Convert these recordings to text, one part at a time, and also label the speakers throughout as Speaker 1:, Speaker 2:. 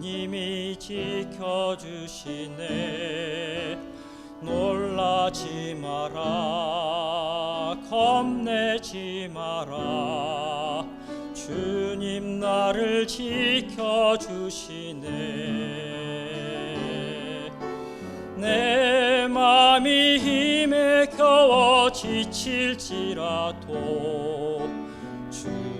Speaker 1: 하나님이 지켜주시네. 놀라지 마라 겁내지 마라. 주님 나를 지켜주시네. 내 맘이 힘에 겨워 지칠지라도 주님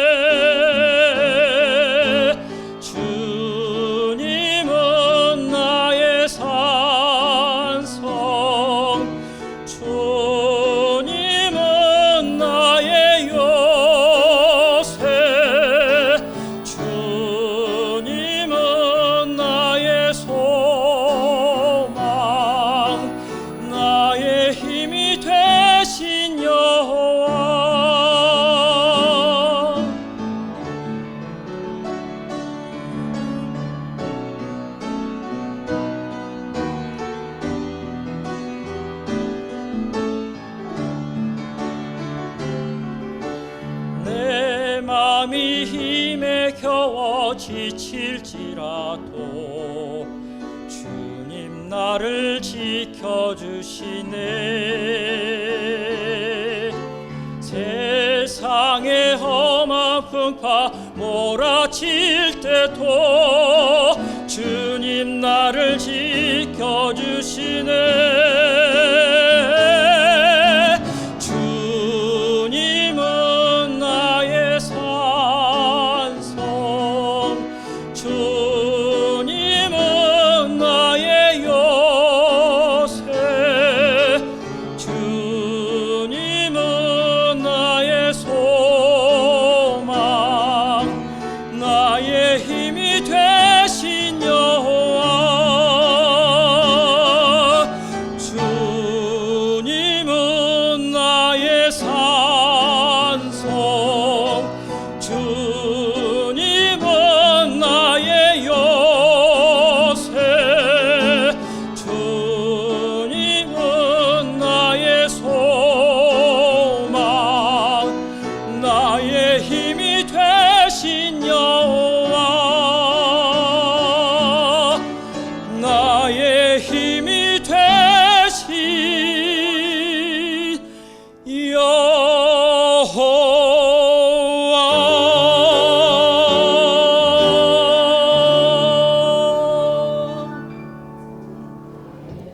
Speaker 1: 내 맘이 힘에 겨워 지칠지라도 주님 나를 지켜주시네. 세상의 험한 풍파 몰아칠 때도 주님 나를 지켜주시네 나의 힘이 되신 여